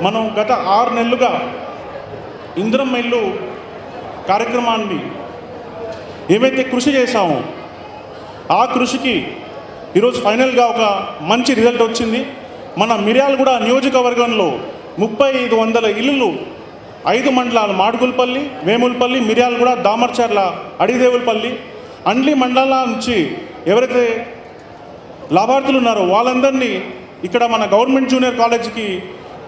మనం గత ఆరు నెలలుగా ఇంద్రం ఇల్లు కార్యక్రమాన్ని ఏమైతే కృషి చేశామో ఆ కృషికి ఈరోజు ఫైనల్గా ఒక మంచి రిజల్ట్ వచ్చింది. మన మిర్యాలగూడ నియోజకవర్గంలో ముప్పై ఐదు వందల ఇల్లులు ఐదు మండలాలు మాడుగులపల్లి వేములపల్లి మిర్యాలగూడ దామర్చర్ల అడిదేవులపల్లి అండ్లి మండలాల నుంచి ఎవరైతే లాభార్థులు ఉన్నారో వాళ్ళందరినీ ఇక్కడ మన గవర్నమెంట్ జూనియర్ కాలేజీకి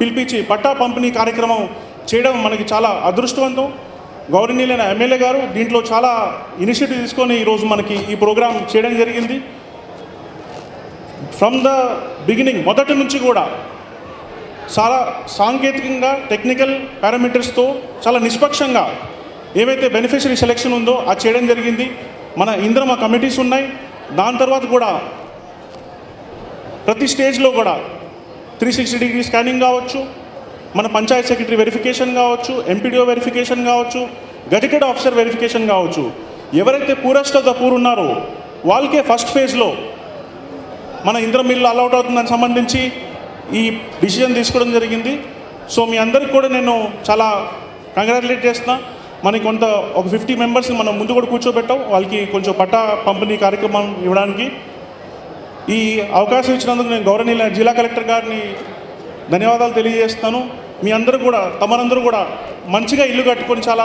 పిలిపించి పట్టా పంపిణీ కార్యక్రమం చేయడం మనకి చాలా అదృష్టవంతం. గౌరవనీయులైన ఎమ్మెల్యే గారు దీంట్లో చాలా ఇనిషియేటివ్ తీసుకొని ఈరోజు మనకి ఈ ప్రోగ్రాం చేయడం జరిగింది. ఫ్రమ్ ద బిగినింగ్ మొదటి నుంచి కూడా చాలా సాంకేతికంగా టెక్నికల్ పారామీటర్స్తో చాలా నిష్పక్షంగా ఏవైతే బెనిఫిషరీ సెలెక్షన్ ఉందో అది చేయడం జరిగింది. మన ఇంద్రమ కమిటీస్ ఉన్నాయి. దాని తర్వాత కూడా ప్రతి స్టేజ్లో కూడా త్రీ సిక్స్టీ డిగ్రీ స్కానింగ్ కావచ్చు మన పంచాయత్ సెక్రటరీ వెరిఫికేషన్ కావచ్చు ఎంపీడీఓ వెరిఫికేషన్ కావచ్చు గజెటెడ్ ఆఫీసర్ వెరిఫికేషన్ కావచ్చు. ఎవరైతే పూరెస్ట్ ఆఫ్ ద పూర్ ఉన్నారో వాళ్ళకే ఫస్ట్ ఫేజ్లో మన ఇంద్రం మిల్లు అలౌట్ అవుతుందని సంబంధించి ఈ డిసిజన్ తీసుకోవడం జరిగింది. సో మీ అందరికి కూడా నేను చాలా కంగ్రాచులేట్ చేస్తున్నా. మనకి కొంత ఒక ఫిఫ్టీ మెంబర్స్ని మనం ముందు కూడా కూర్చోబెట్టాం. వాళ్ళకి కొంచెం పట్టా పంపిణీ కార్యక్రమం ఇవ్వడానికి. ఈ అవకాశం ఇచ్చినందుకు నేను గౌరవనీయుల జిల్లా కలెక్టర్ గారిని ధన్యవాదాలు తెలియజేస్తాను. మీ అందరూ కూడా తమరందరూ కూడా మంచిగా ఇల్లు కట్టుకొని చాలా